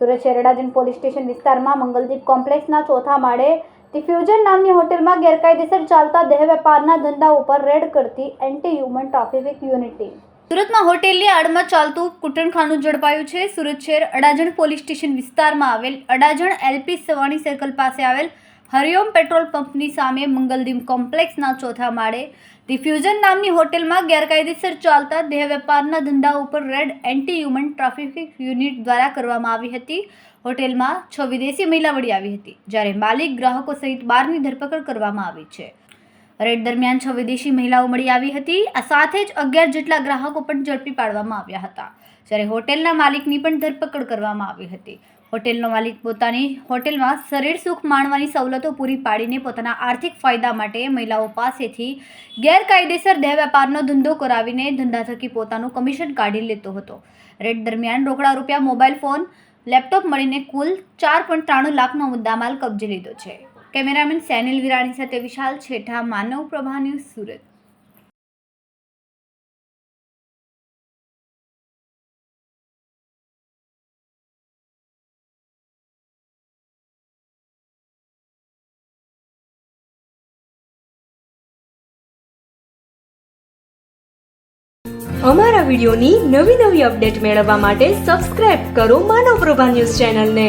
Surat શેરડાજન police station વિસ્તારમાં મંગલદીપ કોમ્પ્લેક્સના ચોથા માળે ડિફ્યુઝન નામની હોટેલમાં ગેરકાયદેસર ચાલતા દેહ વેપારના ધંધા ઉપર રેડ કરતી એન્ટી હ્યુમન ટ્રાફિક યુનિટી સુરતમાં હોટેલની આડમાં ચાલતું કુટણખાનું ઝડપાયું છે. સુરત શહેર અડાજણ પોલીસ સ્ટેશન વિસ્તારમાં આવેલ અડાજણ એલપી સવાણી સર્કલ પાસે આવેલ હરિઓમ પેટ્રોલ પંપની સામે મંગલદીમ કોમ્પ્લેક્સના ચોથા માળે રિફ્યુઝન નામની હોટેલમાં ગેરકાયદેસર ચાલતા દેહ વેપારના ધંધા ઉપર raid anti human traffic unit દ્વારા કરવામાં આવી હતી. હોટેલમાં છ વિદેશી મહિલા વળી આવી હતી, જ્યારે માલિક ગ્રાહકો સહિત બારની ધરપકડ કરવામાં આવી છે. રેડ દરમિયાન છ વિદેશી મહિલાઓ મળી આવી હતી. આ સાથે જ અગિયાર જેટલા ગ્રાહકો પણ ઝડપી પાડવામાં આવ્યા હતા. જ્યારે હોટેલના માલિકની પણ ધરપકડ કરવામાં આવી હતી. હોટેલનો માલિક પોતાની હોટેલમાં શરીર સુખ માણવાની સવલતો પૂરી પાડીને પોતાના આર્થિક ફાયદા માટે મહિલાઓ પાસેથી ગેરકાયદેસર દેહ વેપારનો ધંધો કરાવીને ધંધા થકી પોતાનું કમિશન કાઢી લેતો હતો. રેડ દરમિયાન રોકડા રૂપિયા, મોબાઈલ ફોન, લેપટોપ મળીને કુલ ચાર પોઈન્ટ ત્રાણું લાખનો મુદ્દામાલ કબજે લીધો છે. કેમેરામેન સેનિલ વિરાણી સાથે વિશાલ છેઠા, માનવ પ્રભા ન્યૂઝ સુરત. અમારા વિડીયોની નવી નવી અપડેટ મેળવવા માટે સબસ્ક્રાઇબ કરો માનવ પ્રભા ન્યૂઝ ચેનલને.